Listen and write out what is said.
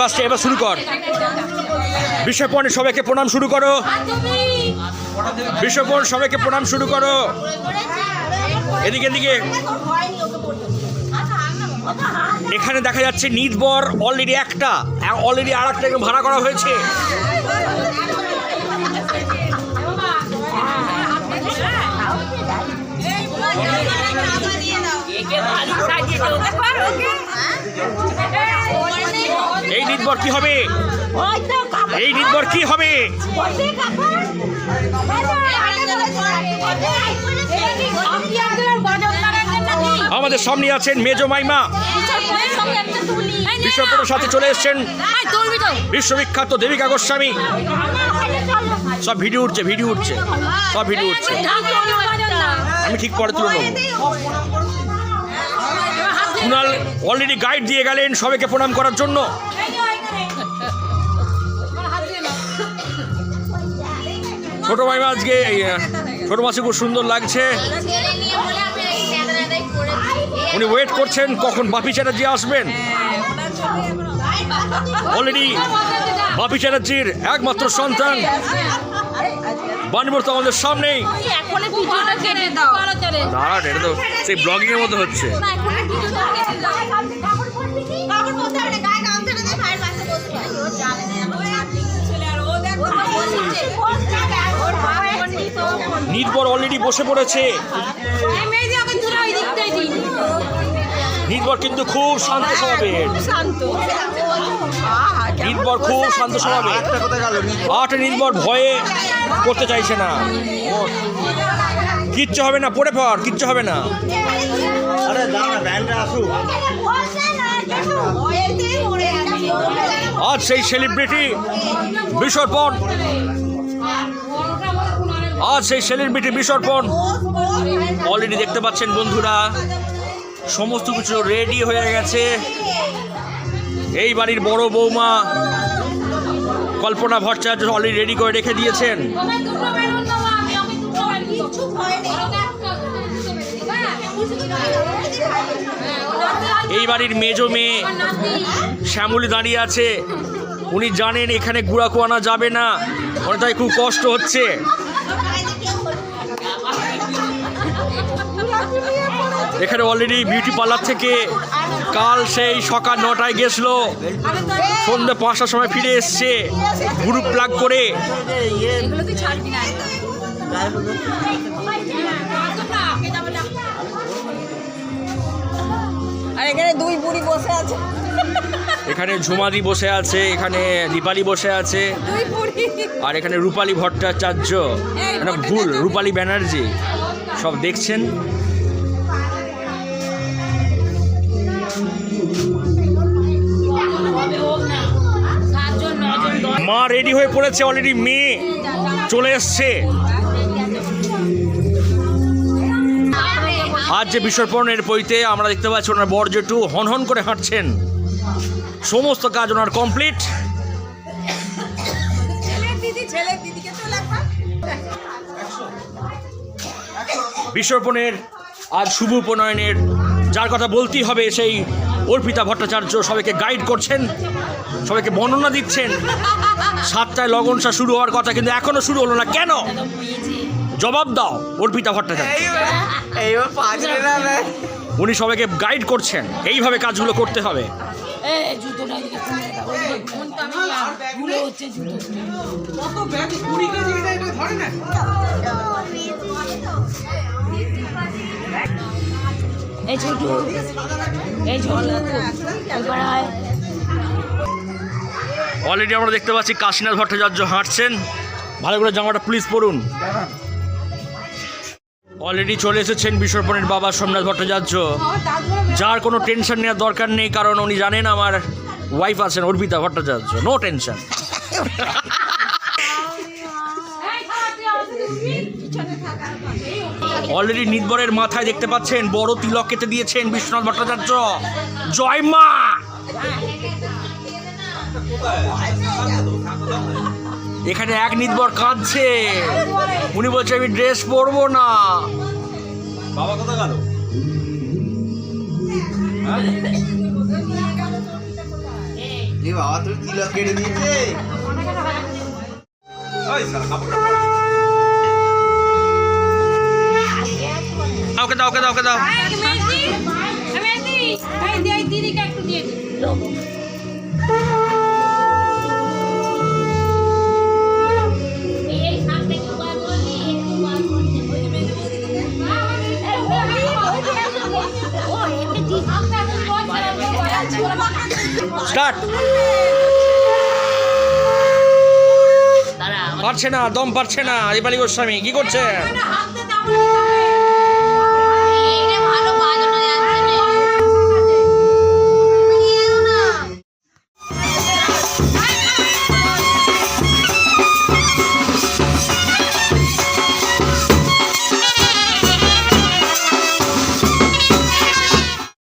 এবার এবার শুরু কর। বিশ্বপণ সবাইকে প্রণাম শুরু করো। বিশ্বপণ সবাইকে প্রণাম শুরু করো। এদিকে এদিকে। এখানে দেখা যাচ্ছে নির্ভর অলরেডি একটা অলরেডি আর একটা ভাড়া করা হয়েছে। নির্ভর কি হবে? এই নির্ভর কি হবে? আমাদের সামনে আছেন মেজো মাইমা। বিশ্বপুরের সাথে চলে এসেছেন বিশ্ববিখ্যাত দেবিকা গোস্বামী। সব ভিডিও উঠছে ভিডিও উঠছে সব ভিডিও উঠছে। আমি ঠিক পরে তুলে নেব। অলরেডি গাইড দিয়ে গেলেন সবাইকে প্রণাম করার জন্য। ছোট মাইমা আজকে ছোট মাসি খুব সুন্দর লাগছে। উনি ওয়েট করছেন কখন বাপি চ্যাটার্জি আসবেন? অলরেডি বাপি চ্যাটার্জির একমাত্র সন্তান। বাণীমূর্ত আমাদের সামনেই। দাঁড়ান, এটা তো সেই ব্লগিং এর মতো হচ্ছে। নির্ভর অলরেডি বসে পড়েছে। নির্ভর কিন্তু খুব শান্ত স্বভাবের। নির্ভর খুব শান্ত স্বভাবের। আট নির্ভর ভয়ে করতে চাইছে না। কিচ্ছু হবে না পড়ে পড় কিচ্ছু হবে না। আজ সেই সেলিব্রিটি বিসর্পণ আজ সেই সেলিব্রিটি বিসর্পণ। অলরেডি দেখতে পাচ্ছেন বন্ধুরা, সমস্ত কিছু রেডি হয়ে গেছে। এই বাড়ির বড় বৌমা কল্পনা ভট্টাচার্য অলরেডি রেডি করে রেখে দিয়েছেন। এই বাড়ির মেজো মেয়ে শ্যামলি দাঁড়িয়ে আছে। উনি জানেন এখানে গুড়া কোয়ানো যাবে না। ওর খুব কষ্ট হচ্ছে। এখানে অলরেডি বিউটি পার্লার থেকে কাল সেই সকাল নটায় গেছিল। সন্ধ্যে পাঁচটার সময় ফিরে এসছে গ্রুপ প্লাগ করে। আর এখানে দুই বুড়ি বসে আছে। এখানে ঝুমাদি বসে আছে এখানে দীপালি বসে আছে আর এখানে রূপালী ভট্টাচার্য। ভুল রূপালী ব্যানার্জি। সব দেখছেন? মা রেডি হয়ে পড়েছে অলরেডি মেয়ে চলে এসছে। আজ যে বিসর্পণের পইতে আমরা দেখতে পাচ্ছি ওনার বর জেঠু হন হন করে হাঁটছেন। সমস্ত কাজ ওনার কমপ্লিট। বিসর্পণের আজ শুভ উপনয়নের যার কথা বলতেই হবে সেই অর্পিতা ভট্টাচার্য সবাইকে গাইড করছেন সবাইকে বর্ণনা দিচ্ছেন। সাতটায় লগনসা শুরু হওয়ার কথা কিন্তু এখনও শুরু হলো না। কেন? জবাব দাও অর্পিতা ভট্টাচার্য। এইবার পাঁচ না। উনি সবাইকে গাইড করছেন। এইভাবে কাজগুলো করতে হবে। এই ছোটু এই ছোটু। অলরেডি আমরা দেখতে পাচ্ছি কাশীনাথ ভট্টাচার্য হাঁটছেন। ভালো করে জামাটা প্লিজ পরুন। অলরেডি চলে এসেছেন বিসর্পণের বাবা সোমনাথ ভট্টাচার্য। যার কোনো টেনশন নেওয়ার দরকার নেই, কারণ উনি জানেন আমার ওয়াইফ আছেন Arpita Bhattacharya. No tension already নির্ভরের মাথায় দেখতে পাচ্ছেন, বড় তিলক কেটে দিয়েছেন বিশ্বনাথ ভট্টাচার্য। জয় মা! এখানে এক নির্ভর কাঁদছে। উনি বলছে আমি ড্রেস পরবো না। বাবা কোথা গেল? বাবা কেটে দিয়েছে। ওকে দাও ওকে দাও ওকে দাও। দিদিকে একটু দিয়ে স্টার্ট। পারছে না দম পারছে না দীপালি গোস্বামী কি করছে?